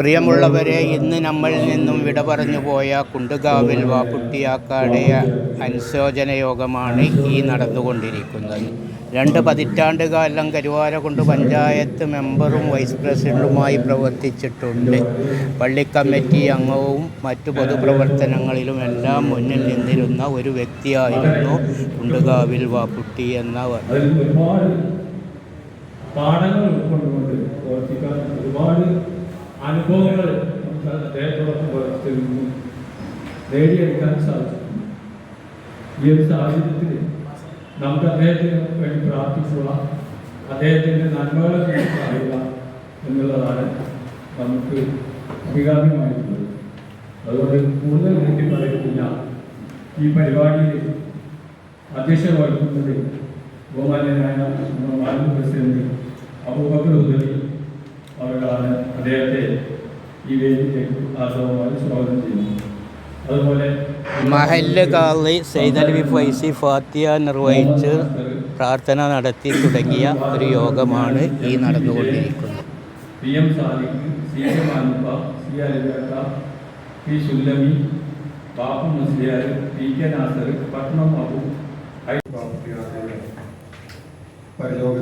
പ്രിയമുള്ളവരെ ഇന്ന് നമ്മളിൽ നിന്നും വിട പറഞ്ഞു പോയ കുണ്ടുകാവിൽ വാപ്പുട്ടിയാക്കാടെ അനുശോചന യോഗമാണ് ഈ നടന്നുകൊണ്ടിരിക്കുന്നത്. രണ്ട് പതിറ്റാണ്ട് കാലം പഞ്ചായത്ത് മെമ്പറും വൈസ് പ്രസിഡന്റുമായി പ്രവർത്തിച്ചിട്ടുണ്ട്. പള്ളിക്കമ്മിറ്റി അംഗവും മറ്റു പൊതുപ്രവർത്തനങ്ങളിലും എല്ലാം മുന്നിൽ നിന്നിരുന്ന ഒരു വ്യക്തിയായിരുന്നു കുണ്ടുകാവിൽ അതിൽ ഒരുപാട് പാഠങ്ങൾ ഉൾക്കൊണ്ടുകൊണ്ട് ഒരുപാട് അനുഭവങ്ങൾ നമുക്ക് അദ്ദേഹത്തോടൊപ്പം പുലർത്തി നിന്നും. നേടിയെടുക്കാൻ സാധിച്ചിട്ടുണ്ട് ഈ ഒരു സാഹചര്യത്തിൽ നമുക്ക് അദ്ദേഹത്തിന് വേണ്ടി പ്രാർത്ഥിക്കുക അദ്ദേഹത്തിന്റെ നന്മകളെ കുറിച്ച് അറിയുക എന്നുള്ളതാണ് നമുക്ക് അഭികാമ്യമായിട്ടുള്ളത്. അതുകൊണ്ട് കൂടുതൽ കൂട്ടി പറയുന്നില്ല. ഈ പരിപാടിയിൽ അധ്യക്ഷത വഹിക്കുന്നത് ബഹുമാന്യനായ മാനവ പ്രസിഡന്റ് അബൂബക്കർ ഉദവി അവരാണ് അദ്ദേഹത്തെ ഈ വേദിയിലേക്ക് ആശ്രമമായി സ്വാഗതം ചെയ്യുന്നു. അതുപോലെ മഹല്ല് കാളി സൈദലവി ഫൈസി ഫാത്തിയ നിർവഹിച്ച് പ്രാർത്ഥന നടത്തി തുടങ്ങിയ ഒരു യോഗമാണ് ഈ നടന്നുകൊണ്ടിരിക്കുന്നത്. P M Sadiq C M Manuppa C Alibakka P Sullami Bappu Musliyar P K Nasar Padmam Abu ഐ പ്രാപ്തിയായ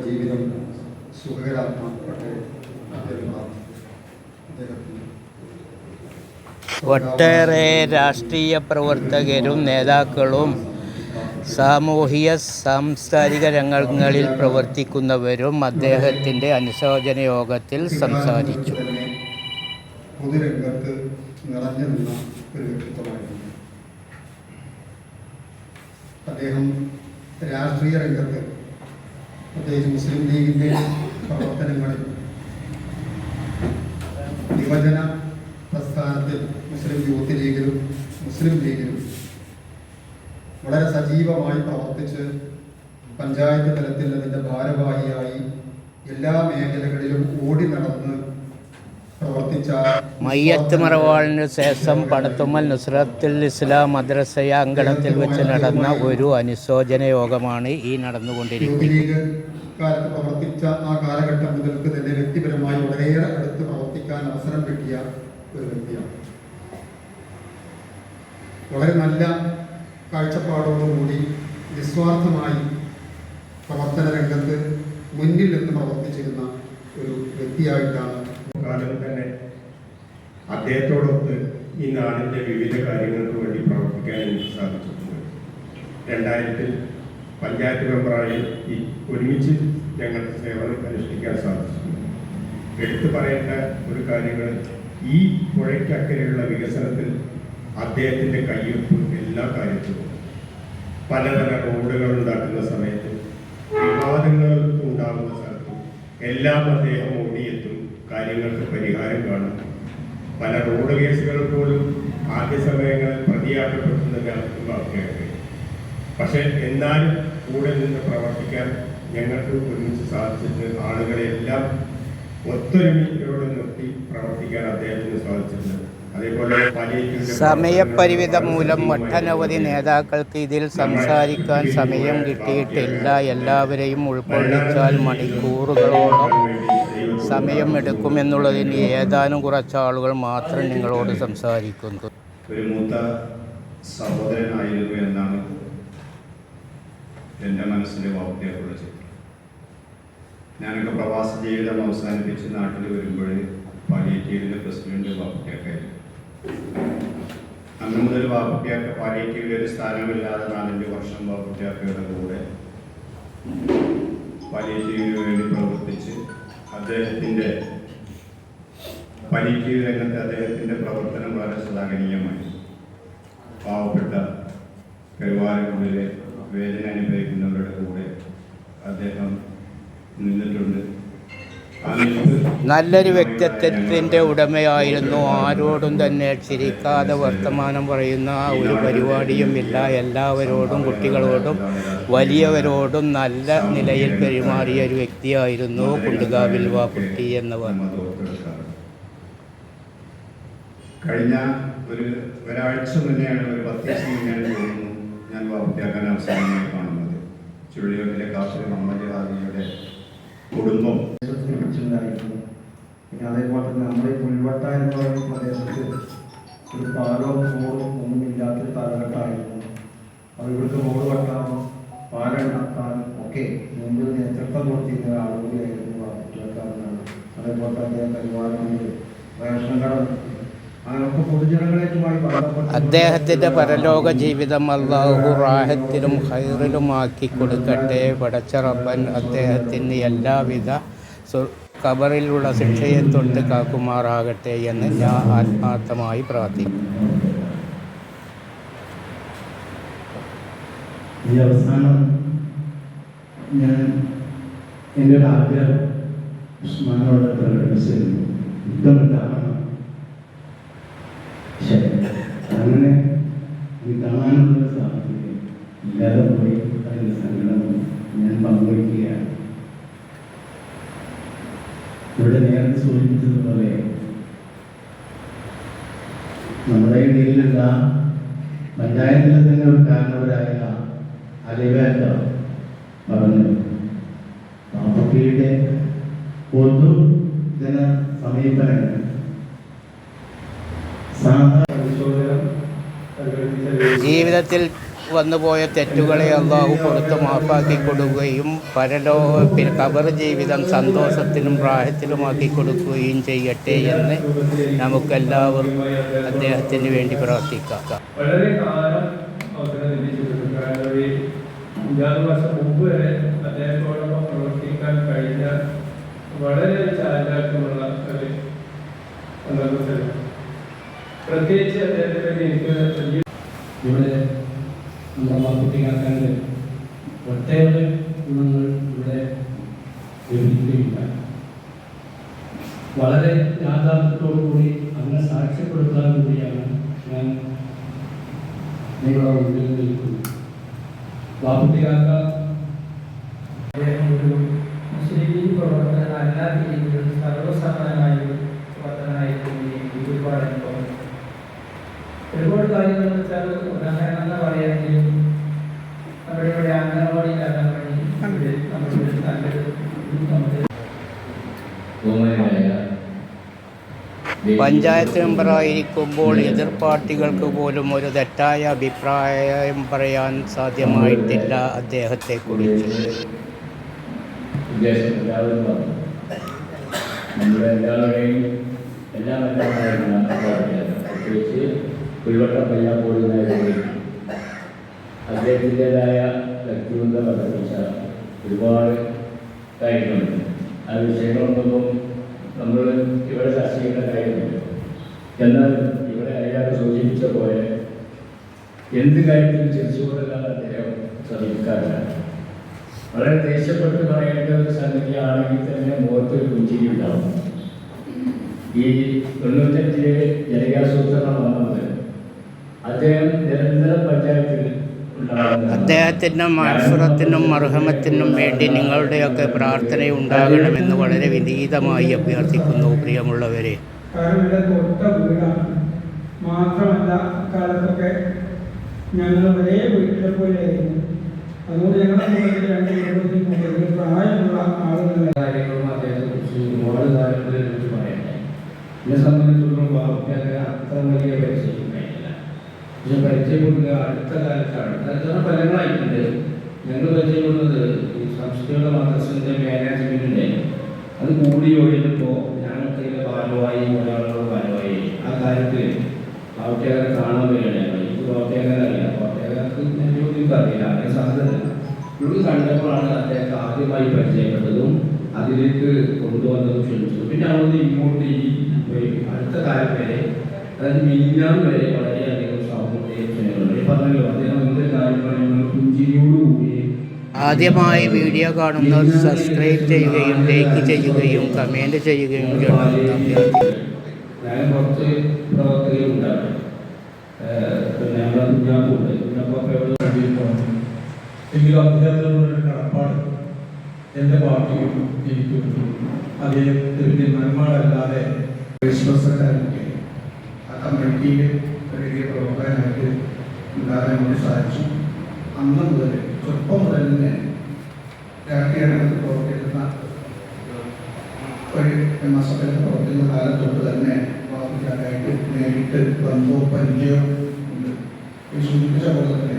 ജീവിതം ഒട്ടേറെ രാഷ്ട്രീയ പ്രവർത്തകരും നേതാക്കളും സാമൂഹിക സാംസ്കാരിക രംഗങ്ങളിൽ പ്രവർത്തിക്കുന്നവരും അദ്ദേഹത്തിന്റെ അനുശോചന യോഗത്തിൽ സംസാരിച്ചു. അദ്ദേഹം രാഷ്ട്രീയ രംഗത്ത് പ്രത്യേകിച്ച് മുസ്ലിം ലീഗിന്റെ പ്രവർത്തനങ്ങളിൽ യുവജന പ്രസ്ഥാനത്തിൽ മുസ്ലിം യൂത്ത് ലീഗിലും മുസ്ലിം ലീഗിലും വളരെ സജീവമായി പ്രവർത്തിച്ച് പഞ്ചായത്ത് തലത്തിൽ അതിന്റെ ഭാരവാഹിയായി എല്ലാ മേഖലകളിലും ഓടി നടന്ന് പ്രവർത്തിച്ച മയ്യത്ത് മറവാളിന് ശേഷം പടത്തുമ്മൽ നുസ്രത്തുൽ ഇസ്ലാം മദ്രസയ അങ്കണത്തിൽ വെച്ച് നടന്ന ഒരു അനുശോചന യോഗമാണ് ഈ നടന്നുകൊണ്ടിരിക്കുന്നത്. പ്രവർത്തിച്ച ആ കാലഘട്ടം മുതൽക്ക് തന്നെ വ്യക്തിപരമായി വളരെയേറെ അടുത്ത് പ്രവർത്തിക്കാൻ അവസരം കിട്ടിയ വളരെ നല്ല കാഴ്ചപ്പാടോടുകൂടി നിസ്വാർത്ഥമായി പ്രവർത്തന രംഗത്ത് മുന്നിൽ നിന്ന് പ്രവർത്തിച്ചിരുന്ന ഒരു വ്യക്തിയായിട്ടാണ് കാലം തന്നെ. അദ്ദേഹത്തോടൊത്ത് ഈ നാടിന്റെ വിവിധ കാര്യങ്ങൾക്ക് വേണ്ടി പ്രവർത്തിക്കാൻ എനിക്ക് സാധിച്ചിട്ടുണ്ട്. രണ്ടായിരത്തിൽ പഞ്ചായത്ത് മെമ്പറായി ഈ ഒരുമിച്ച് ഞങ്ങൾക്ക് സേവനം അനുഷ്ഠിക്കാൻ സാധിച്ചിട്ടുണ്ട്. എടുത്തു പറയേണ്ട ഒരു കാര്യങ്ങൾ ഈ പുഴയ്ക്കക്കരെയുള്ള വികസനത്തിൽ അദ്ദേഹത്തിന്റെ കയ്യൊപ്പ് എല്ലാ കാര്യത്തിലും. പല പല റോഡുകൾ ഉണ്ടാക്കുന്ന സമയത്ത് വിവാദങ്ങൾ ഉണ്ടാകുന്ന സ്ഥലത്തും എല്ലാം അദ്ദേഹം ഓടിയെത്തും കാര്യങ്ങൾക്ക് പരിഹാരം കാണും. പല റോഡ് കേസുകൾ പോലും ആദ്യ സമയങ്ങളിൽ പ്രതിയാക്കപ്പെടുന്ന വാർത്തയായിട്ട് പക്ഷെ എന്നാലും കൂടെ നിന്ന് പ്രവർത്തിക്കാൻ ഞങ്ങൾക്ക് ഒരുമിച്ച് സാധിച്ചിട്ട് ആളുകളെല്ലാം ഒത്തൊരുമിയോടെ നിർത്തി പ്രവർത്തിക്കാൻ അദ്ദേഹത്തിന് സാധിച്ചിട്ടുണ്ട്. സമയപരിമിതം മൂലം ഒട്ടനവധി നേതാക്കൾക്ക് ഇതിൽ സംസാരിക്കാൻ സമയം കിട്ടിയിട്ടില്ല. എല്ലാവരെയും ഉൾക്കൊള്ളിച്ചാൽ മണിക്കൂറുകളോളം സമയം എടുക്കുമെന്നുള്ളതിന് ഏതാനും കുറച്ചാളുകൾ മാത്രം നിങ്ങളോട് സംസാരിക്കുന്നു. ഒരു മൂത്ത സഹോദരനായിരുന്നു എന്നാണ് എന്റെ മനസ്സിലെ ചിത്രം ഞാനൊക്കെ പ്രവാസ ജീവിതം അവസാനിപ്പിച്ച് നാട്ടിൽ വരുമ്പോൾ പാലിയേറ്റീവിന്റെ പ്രസിഡന്റ് വാപ്പുട്ടിയാക്കായിരുന്നു അന്ന് മുതൽ വാപ്പുട്ടിയാക്ക പാലിയേറ്റീവിൽ ഒരു സ്ഥാനമില്ലാതെ നാലഞ്ച് വർഷം വാപ്പുട്ടിയാക്കയുടെ കൂടെ പാലിയേറ്റീവിന് വേണ്ടി പ്രവർത്തിച്ച് അദ്ദേഹത്തിന്റെ പാലിയേറ്റീവ് രംഗത്ത് അദ്ദേഹത്തിന്റെ പ്രവർത്തനം വളരെ ശ്ലാഘനീയമായി പാവപ്പെട്ട കരുവാരക്കുള്ളിലെ വേദന അനുഭവിക്കുന്നവരുടെ കൂടെ അദ്ദേഹം നിന്നിട്ടുണ്ട്. നല്ലൊരു വ്യക്തിത്വത്തിന്റെ ഉടമയായിരുന്നു. ആരോടും തന്നെ ചിരിക്കാതെ വർത്തമാനം പറയുന്ന ഒരു പരിപാടിയും ഇല്ല. എല്ലാവരോടും കുട്ടികളോടും വലിയവരോടും നല്ല നിലയിൽ പെരുമാറിയ ഒരു വ്യക്തിയായിരുന്നു കുണ്ടുകാവിൽ വാക്കുട്ടി എന്നവർ. എന്ന് പറഞ്ഞു കഴിഞ്ഞ ഒരു ഒരാഴ്ച മുന്നെയാണ് ഒരു പത്ത് ദിവസം മുന്നെയാണ് തോന്നുന്നു ഞാൻ വാപ്പുട്ടിയാക്കാൻ അവസാനമായി കാണുന്നത്. ചുള്ളിയൂരിലെ കാർഷിക മുഹമ്മദ് ഹാദിയുടെ കുടുംബം പിന്നെ അതേപോലെ തന്നെ നമ്മുടെ പുൽവട്ട എന്ന് പറയുന്ന പ്രദേശത്ത് ഒരു പാലവും റോഡും ഒന്നും ഇല്ലാത്തൊരു കാലഘട്ടമായിരുന്നു. അപ്പോൾ ഇവിടുത്തെ റോഡ് വെട്ടാനും പാലുണ്ടാക്കാനും ഒക്കെ മുമ്പിൽ നേതൃത്വം കൊടുത്തിരുന്ന ആളുകൂടിയായിരുന്നു വാർത്തക്കാരനാണ് അതേപോലെ തന്നെ പരിപാലനങ്ങൾ റേഷൻ കട അദ്ദേഹത്തിന്റെ പരലോക ജീവിതം അള്ളാഹു റാഹത്തിലും ഹൈറിലുമാക്കി കൊടുക്കട്ടെ. പടച്ച റബ്ബൻ അദ്ദേഹത്തിന് എല്ലാവിധ കബറിലുള്ള ശിക്ഷയെ തൊട്ട് കാക്കുമാറാകട്ടെ എന്ന് ഞാൻ ആത്മാർത്ഥമായി പ്രാർത്ഥിക്കുന്നു. ഈ അവസാനം ഞാൻ എന്റെ ഒരു ആഗ്രഹം ഉസ്മാനോട് പ്രകടിപ്പിച്ചിരുന്നു. യുദ്ധം അങ്ങനെ കാണാനുള്ള സാഹചര്യം ഇല്ലാതെ പോയി അതിന്റെ സങ്കടം ഞാൻ പങ്കുവയ്ക്കുകയാണ്. ഇവിടെ നേരത്തെ സൂചിപ്പിച്ചതുപോലെ നമ്മുടെ ഇടയിലുള്ള പഞ്ചായത്തിലെ തന്നെ ഒരു കാരണവരായ പറഞ്ഞു പാപ്പുട്ടിയുടെ പൊതു ജന സമീപനങ്ങൾ ജീവിതത്തിൽ വന്നുപോയ തെറ്റുകളെ അള്ളാഹു കൊടുത്ത് മാപ്പാക്കി കൊടുക്കുകയും പരലോ ഖബർ ജീവിതം സന്തോഷത്തിനും പ്രായത്തിലുമാക്കി കൊടുക്കുകയും ചെയ്യട്ടെ എന്ന് നമുക്കെല്ലാവർക്കും അദ്ദേഹത്തിന് വേണ്ടി പ്രാർത്ഥിക്കാം. കഴിഞ്ഞ വളരെ പ്രത്യേകിച്ച് അദ്ദേഹത്തിന് എനിക്ക് വലിയ ഇവിടെ നമ്മുടെ മാർക്കറ്റിംഗ് ഒട്ടേറെ ഗുണങ്ങൾ ഇവിടെ ലഭിക്കുകയില്ല വളരെ യാഥാർത്ഥ്യത്തോടു കൂടി അതിനെ കൂടിയാണ്. ഞാൻ നിങ്ങളുടെ മുന്നിൽ നിൽക്കുന്നത് ബാപ്പുട്ടിയാക്ക അദ്ദേഹം ഒരു മുസ്ലിം പ്രവർത്തകൻ അല്ലാത്ത രീതിയിൽ പ്രവർത്തകനായിരുന്നു ഈ ഒരുപാട് അനുഭവം ഒരുപാട് കാര്യങ്ങൾ എന്ന് വെച്ചാൽ ഉദാഹരണം എന്ന് പറയുകയാണെങ്കിൽ നമ്മുടെ ഇവിടെ അംഗനവാടിയിലാകാൻ വേണ്ടി ഇവിടെ നമ്മുടെ നല്ലൊരു നമ്മുടെ പഞ്ചായത്ത് മെമ്പറായിരിക്കുമ്പോൾ എതിർ പാർട്ടികൾക്ക് പോലും ഒരു തെറ്റായ അഭിപ്രായം പറയാൻ സാധ്യമായിട്ടില്ല അദ്ദേഹത്തെക്കുറിച്ച്. കുറിച്ച് അദ്ദേഹത്തിന്റെതായ വ്യക്തിബന്ധം വർദ്ധിച്ച ഒരുപാട് കാര്യങ്ങളുണ്ട്. ആ വിഷയങ്ങളൊന്നും നമ്മൾ ഇവിടെ ചർച്ച ചെയ്യേണ്ട കാര്യമില്ല എന്നാൽ ഇവിടെ അയാൾ സൂചിപ്പിച്ച പോലെ എന്ത് കാര്യത്തിലും ചിരിച്ചുകൊണ്ടല്ലാതെ അദ്ദേഹം ശ്രമിക്കാറില്ല വളരെ ദേഷ്യപ്പെട്ട് പറയേണ്ട ഒരു സംഗതിയാണെങ്കിൽ തന്നെ മുഖത്തൊരു പുഞ്ചിരി ഉണ്ടാവും ഈ തൊണ്ണൂറ്റഞ്ചിലെ ജനകാസൂത്രണം വന്നത് അദ്ദേഹം നിരന്തരം പഞ്ചായത്തിൽ അദ്ദേഹത്തിന്റെ അർഹമത്തിനും മർഹമത്തിനും വേണ്ടി നിങ്ങളുടെയൊക്കെ പ്രാർത്ഥനയുണ്ടാകണമെന്ന് വളരെ വിനീതമായി അഭ്യർത്ഥിക്കുന്നു പ്രിയമുള്ളവരെ. മാത്രമല്ല അക്കാലത്തൊക്കെ ഞങ്ങൾ ഒരേ വീട്ടിലെ പോലെയായിരുന്നു. അതുകൊണ്ട് ഞങ്ങളുടെ രണ്ട് കുടുംബത്തിൽ പ്രായമുള്ള ആളുകളുടെ കാര്യങ്ങളും അദ്ദേഹത്തെക്കുറിച്ച് ഒരുപാട് കാര്യങ്ങളെ കുറിച്ച് പറയട്ടെ. എന്നെ സംബന്ധിച്ചിടത്തോളം അത്ര വലിയ ഉണ്ടായിട്ടില്ല പക്ഷെ പരിചയപ്പെടുക അടുത്ത കാലത്താണ്. അടുത്ത ഫലങ്ങളായിട്ടുണ്ട്. ഞങ്ങൾ പരിചയപ്പെടുന്നത് ഈ സംസ്കൃത മദ്രസിന്റെ മാനേജ്മെന്റിന്റെ അത് കൂടി ഒഴിഞ്ഞപ്പോൾ ഞങ്ങൾക്ക് ഇതിന്റെ ഭാരവാഹി ഒരാളുടെ ഭാരവാഹി. ആ കാര്യത്തിൽ ബാബുക്കേറെ കാണാൻ വരികയാണ് ഞങ്ങൾ. എനിക്ക് ബാബുക്കേറെ അറിയാം. ഞാൻ എനിക്ക് അറിയില്ല. അതിനെ സാധ്യത ഇവിടെ കണ്ടപ്പോഴാണ് അദ്ദേഹത്തെ ആദ്യമായി പരിചയപ്പെട്ടതും അതിലേക്ക് കൊണ്ടുവന്നതും ക്ഷണിച്ചതും. പിന്നെ അവിടുന്ന് ഇങ്ങോട്ട് ഈ അടുത്ത കാലം വരെ അതായത് മീനാം വരെ ആദ്യമായി വീഡിയോ കാണുന്നവർ സബ്സ്ക്രൈബ് ചെയ്യുകയും ലൈക്ക് ചെയ്യുകയും കമന്റ് ചെയ്യുകയും ചെയ്യണം കുറച്ച് നന്മകളല്ലാതെ വിശ്വാസക്കാരന്റെ ആ കമ്മിറ്റിയിൽ വലിയ പ്രവർത്തകനായിട്ട് ഉണ്ടാകാൻ വേണ്ടി സാധിച്ചു. അന്ന് മുതൽ ചെറുപ്പം മുതൽ തന്നെ രാഷ്ട്രീയ രംഗത്ത് പ്രവർത്തിക്കുന്ന ഒരു എം എസ് എഫിന്റെ പ്രവർത്തകൻ കാലം തന്നെ വാർത്തക്കാരായിട്ട് നേരിട്ട് ബന്ധവും പരിചയവും ഉണ്ട്. ഈ സൂചിപ്പിച്ച പോലെ തന്നെ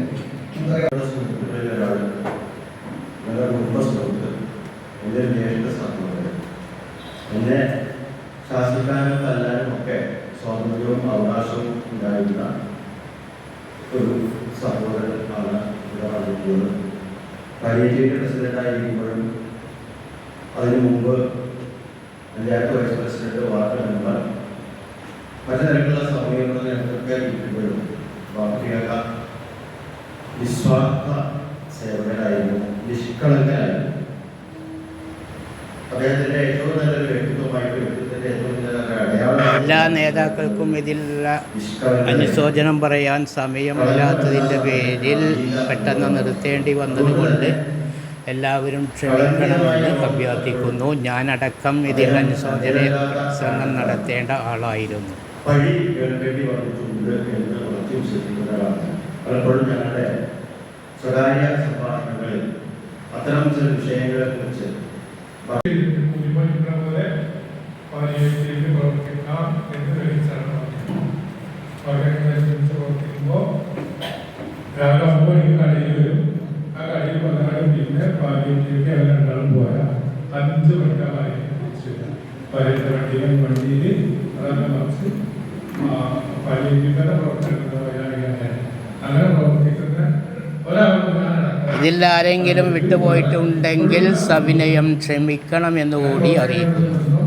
എന്നെ ശാസിക്കാനും തല്ലാനും ഒക്കെ സ്വാതന്ത്ര്യവും അവകാശവും ഉണ്ടായിരുന്ന ഒരു സഹോദരൻ ആണ് ഇവിടെ വന്നിട്ടുള്ളത് പരീക്ഷയുടെ പ്രസിഡന്റായിരിക്കുമ്പോഴും അതിനു മുമ്പ് panchayat vice president ward member പല തരത്തിലുള്ള സമീപനങ്ങളൊക്കെ ഇരിക്കുമ്പോഴും ബാക്കിയൊക്കെ നിസ്വാർത്ഥ സേവകനായിരുന്നു. നിഷ്കളങ്കനായിരുന്നു. അദ്ദേഹത്തിന്റെ ഏറ്റവും നല്ലൊരു വ്യക്തിത്വമായിട്ട് വ്യക്തിത്വത്തിന്റെ ഏറ്റവും എല്ലാ നേതാക്കൾക്കും ഇതിലുള്ള. അനുശോചനം പറയാൻ സമയമില്ലാത്തതിന്റെ പേരിൽ പെട്ടെന്ന് നിർത്തേണ്ടി വന്നതുകൊണ്ട് എല്ലാവരും ക്ഷമിക്കണമെന്ന് അഭ്യർത്ഥിക്കുന്നു. ഞാനടക്കം ഇതിൽ അനുശോചന ശ്രമം നടത്തേണ്ട ആളായിരുന്നു. വഴി കേൾക്കേണ്ടി വന്നിട്ടുണ്ട് എന്ന് പ്രത്യേകം ശ്രദ്ധിക്കുന്നതാണ് പലപ്പോഴും ഞങ്ങളുടെ സ്വകാര്യ സംഭാഷണങ്ങളിൽ അത്തരം ചില വിഷയങ്ങളെ കുറിച്ച് കൂലിപ്പണിക്കുന്ന പോലെ പാലിയേറ്റീവിൽ എന്ന് ഇതിൽ ആരെങ്കിലും വിട്ടുപോയിട്ടുണ്ടെങ്കിൽ സവിനയം ക്ഷമിക്കണം എന്നുകൂടി അറിയിക്കുന്നു.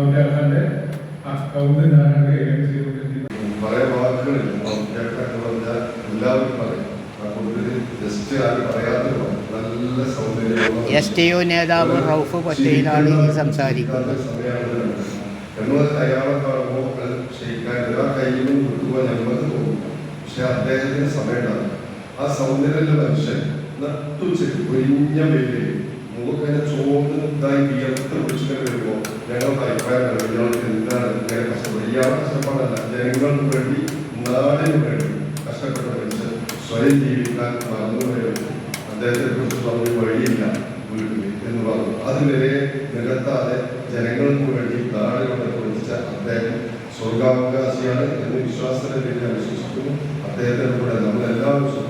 നോക്കിയാൽ അക്കൗണ്ട് ഞാനാണ് കൈകാര്യം ചെയ്തുകൊണ്ടിരിക്കുന്നത് വാക്കുകളില്ല. കേൾക്കാൻ പറഞ്ഞാൽ എല്ലാവരും പറയും. ജസ്റ്റ് ആരും പറയാത്തത് നല്ല സൗന്ദര്യം എസ് ടി യു നേതാവ് റൌഫ് പറ്റേലാണ് ഇനി സംസാരിക്കുന്നത്. നമ്മൾ അയാളെ കാണുമ്പോൾ ക്ഷയിക്കാൻ എല്ലാ കയ്യിലും കൊടുക്കുവാൻ ഞങ്ങൾക്ക് തോന്നും പക്ഷെ അദ്ദേഹത്തിന് സമയമാണ് ആ സൗന്ദര്യമുള്ള മനുഷ്യൻ നട്ടുച്ചയ്ക്ക് ഒരിഞ്ഞ വെയിലിൽ മുഖങ്ങനെ ചോന്ന് ഇതായി വിയർത്ത് പിടിച്ചിട്ട് ഞങ്ങൾക്ക് അഭിപ്രായം ഇയാൾക്ക് എന്താണ് ഇങ്ങനെ കഷ്ടപ്പെടുന്നത് ഇയാളെ കഷ്ടപ്പാടല്ല ജനങ്ങൾക്ക് വേണ്ടി നാടിന് വേണ്ടി കഷ്ടപ്പെട്ട മനുഷ്യൻ സ്വയം ജീവിക്കാൻ മറന്നുപോയത് അദ്ദേഹത്തെ കുറിച്ച് പറഞ്ഞു വഴിയില്ല എന്ന് പറഞ്ഞു. അതുവരെ നികത്താതെ ജനങ്ങൾക്ക് വേണ്ടി നാടുകളെ കുറിച്ച അദ്ദേഹം സ്വർഗാവകാശിയാണ് എന്ന് വിശ്വാസത്തിന് ഞാൻ വിശ്വസിക്കുന്നു. അദ്ദേഹത്തിനെ കൂടെ നമ്മളെല്ലാവരും